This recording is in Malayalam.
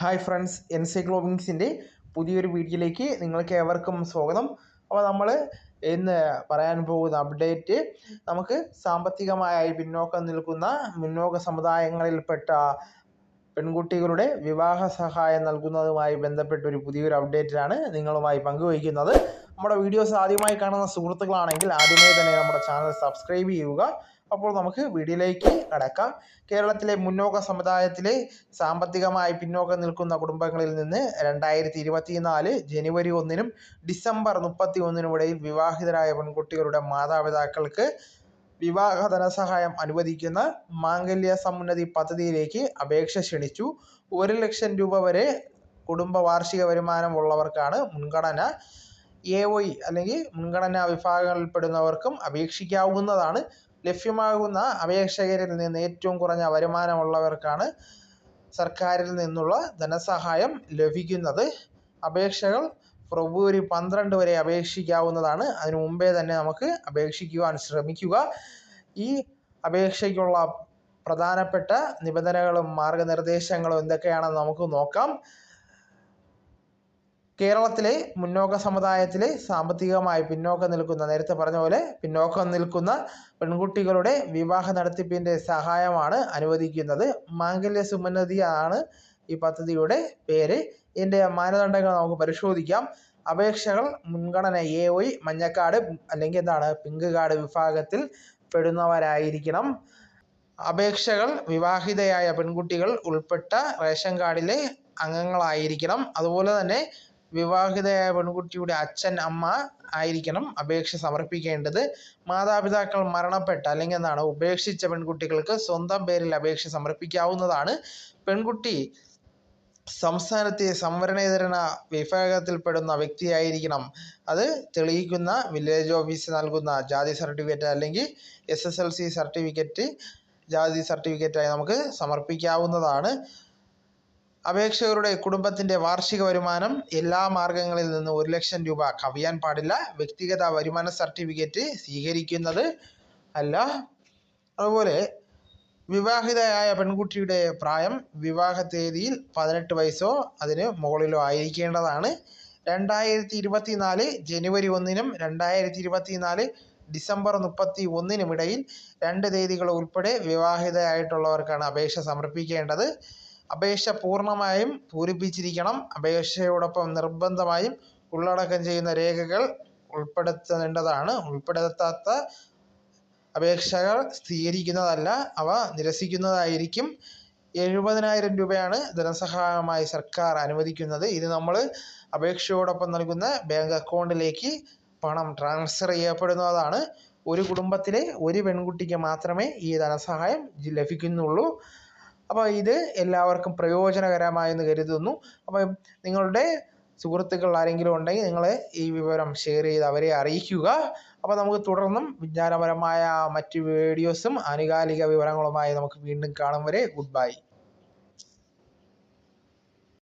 ഹായ് ഫ്രണ്ട്സ് എൻസൈക്ലോബിങ്സിന്റെ പുതിയൊരു വീഡിയോയിലേക്ക് നിങ്ങൾക്ക് ഏവർക്കും സ്വാഗതം. അപ്പോൾ നമ്മൾ ഇന്ന് പറയാൻ പോകുന്ന അപ്ഡേറ്റ് നമുക്ക് സാമ്പത്തികമായി പിന്നോക്കം നിൽക്കുന്ന മുന്നോക്ക സമുദായങ്ങളിൽപ്പെട്ട പെൺകുട്ടികളുടെ വിവാഹ സഹായം നൽകുന്നതുമായി ബന്ധപ്പെട്ട ഒരു പുതിയൊരു അപ്ഡേറ്റിലാണ് നിങ്ങളുമായി പങ്കുവയ്ക്കുന്നത്. നമ്മുടെ വീഡിയോസ് ആദ്യമായി കാണുന്ന സുഹൃത്തുക്കളാണെങ്കിൽ ആദ്യമേ തന്നെ നമ്മുടെ ചാനൽ സബ്സ്ക്രൈബ് ചെയ്യുക. അപ്പോൾ നമുക്ക് വീഡിയോയിലേക്ക് കടക്കാം. കേരളത്തിലെ മുന്നോക്ക സമുദായത്തിലെ സാമ്പത്തികമായി പിന്നോക്കം നിൽക്കുന്ന കുടുംബങ്ങളിൽ നിന്ന് രണ്ടായിരത്തി ഇരുപത്തിനാല് ജനുവരി ഒന്നിനും ഡിസംബർ മുപ്പത്തി ഒന്നിനും ഇടയിൽ വിവാഹിതരായ പെൺകുട്ടികളുടെ മാതാപിതാക്കൾക്ക് വിവാഹ ധനസഹായം അനുവദിക്കുന്ന മാംഗല്യ സമുന്നതി പദ്ധതിയിലേക്ക് അപേക്ഷ ക്ഷണിച്ചു. ഒരു ലക്ഷം രൂപ വരെ കുടുംബ വാർഷിക വരുമാനം ഉള്ളവർക്കാണ് മുൻഗണന. എ ഒ അല്ലെങ്കിൽ മുൻഗണനാ വിഭാഗങ്ങളിൽപ്പെടുന്നവർക്കും അപേക്ഷിക്കാവുന്നതാണ് ലഭ്യമാകുന്ന അപേക്ഷകരിൽ നിന്ന് ഏറ്റവും കുറഞ്ഞ വരുമാനമുള്ളവർക്കാണ് സർക്കാരിൽ നിന്നുള്ള ധനസഹായം ലഭിക്കുന്നത്. അപേക്ഷകൾ ഫെബ്രുവരി പന്ത്രണ്ട് വരെ അപേക്ഷിക്കാവുന്നതാണ്. അതിനു മുമ്പേ തന്നെ നമുക്ക് അപേക്ഷിക്കുവാൻ ശ്രമിക്കുക. ഈ അപേക്ഷയ്ക്കുള്ള പ്രധാനപ്പെട്ട നിബന്ധനകളും മാർഗനിർദ്ദേശങ്ങളും എന്തൊക്കെയാണെന്ന് നമുക്ക് നോക്കാം. കേരളത്തിലെ മുന്നോക്ക സമുദായത്തിലെ സാമ്പത്തികമായി പിന്നോക്കം നിൽക്കുന്ന നേരത്തെ പറഞ്ഞ പോലെ പിന്നോക്കം നിൽക്കുന്ന പെൺകുട്ടികളുടെ വിവാഹ നടത്തിപ്പിന്റെ സഹായമാണ് അനുവദിക്കുന്നത്. മാംഗല്യ സുമനതിയാണ് ഈ പദ്ധതിയുടെ പേര്. ഇതിന്റെ മാനദണ്ഡങ്ങൾ നമുക്ക് പരിശോധിക്കാം. അപേക്ഷകൾ മുൻഗണന എ ഒയ് മഞ്ഞക്കാട് അല്ലെങ്കിൽ എന്താണ് പിങ്ക് കാർഡ് വിഭാഗത്തിൽ പെടുന്നവരായിരിക്കണം. അപേക്ഷകൾ വിവാഹിതയായ പെൺകുട്ടികൾ ഉൾപ്പെട്ട റേഷൻ കാർഡിലെ അംഗങ്ങളായിരിക്കണം. അതുപോലെ തന്നെ വിവാഹിതയായ പെൺകുട്ടിയുടെ അച്ഛൻ അമ്മ ആയിരിക്കണം അപേക്ഷ സമർപ്പിക്കേണ്ടത്. മാതാപിതാക്കൾ മരണപ്പെട്ട അല്ലെങ്കിൽ എന്താണ് ഉപേക്ഷിച്ച പെൺകുട്ടികൾക്ക് സ്വന്തം പേരിൽ അപേക്ഷ സമർപ്പിക്കാവുന്നതാണ്. പെൺകുട്ടി സംസ്ഥാനത്തെ സംവരണേതരണ വിഭാഗത്തിൽപ്പെടുന്ന വ്യക്തിയായിരിക്കണം. അത് തെളിയിക്കുന്ന വില്ലേജ് ഓഫീസ് നൽകുന്ന ജാതി സർട്ടിഫിക്കറ്റ് അല്ലെങ്കിൽ S S L C certificate ജാതി സർട്ടിഫിക്കറ്റായി നമുക്ക് സമർപ്പിക്കാവുന്നതാണ്. അപേക്ഷകരുടെ കുടുംബത്തിന്റെ വാർഷിക വരുമാനം എല്ലാ മാർഗങ്ങളിൽ നിന്നും ഒരു ലക്ഷം രൂപ കവിയാൻ പാടില്ല. വ്യക്തിഗത വരുമാന സർട്ടിഫിക്കറ്റ് സ്വീകരിക്കുന്നത് അല്ല. അതുപോലെ വിവാഹിതയായ പെൺകുട്ടിയുടെ പ്രായം വിവാഹ തീയതിയിൽ പതിനെട്ട് വയസ്സോ അതിന് മുകളിലോ ആയിരിക്കേണ്ടതാണ്. രണ്ടായിരത്തി ഇരുപത്തി നാല് ജനുവരി ഒന്നിനും രണ്ടായിരത്തി ഇരുപത്തി നാല് ഡിസംബർ മുപ്പത്തി ഒന്നിനും ഇടയിൽ രണ്ട് തീയതികൾ ഉൾപ്പെടെ വിവാഹിതയായിട്ടുള്ളവർക്കാണ് അപേക്ഷ സമർപ്പിക്കേണ്ടത്. അപേക്ഷ പൂർണമായും പൂരിപ്പിച്ചിരിക്കണം. അപേക്ഷയോടൊപ്പം നിർബന്ധമായും ഉള്ളടക്കം ചെയ്യുന്ന രേഖകൾ ഉൾപ്പെടുത്തേണ്ടതാണ്. ഉൾപ്പെടുത്താത്ത അപേക്ഷകൾ സ്വീകരിക്കുന്നതല്ല അവ നിരസിക്കുന്നതായിരിക്കും. എഴുപതിനായിരം രൂപയാണ് ധനസഹായമായി സർക്കാർ അനുവദിക്കുന്നത്. ഇത് നമ്മൾ അപേക്ഷയോടൊപ്പം നൽകുന്ന ബാങ്ക് അക്കൗണ്ടിലേക്ക് പണം ട്രാൻസ്ഫർ ചെയ്യപ്പെടുന്നതാണ്. ഒരു കുടുംബത്തിലെ ഒരു പെൺകുട്ടിക്ക് മാത്രമേ ഈ ധനസഹായം ലഭിക്കുന്നുള്ളൂ. അപ്പോൾ ഇത് എല്ലാവർക്കും പ്രയോജനകരമായെന്ന് കരുതുന്നു. അപ്പോൾ നിങ്ങളുടെ സുഹൃത്തുക്കൾ ആരെങ്കിലും ഉണ്ടെങ്കിൽ നിങ്ങൾ ഈ വിവരം ഷെയർ ചെയ്ത് അവരെ അറിയിക്കുക. അപ്പോൾ നമുക്ക് തുടർന്നും വിജ്ഞാനപരമായ മറ്റ് വീഡിയോസും ആനുകാലിക വിവരങ്ങളുമായി നമുക്ക് വീണ്ടും കാണും വരെ. Good bye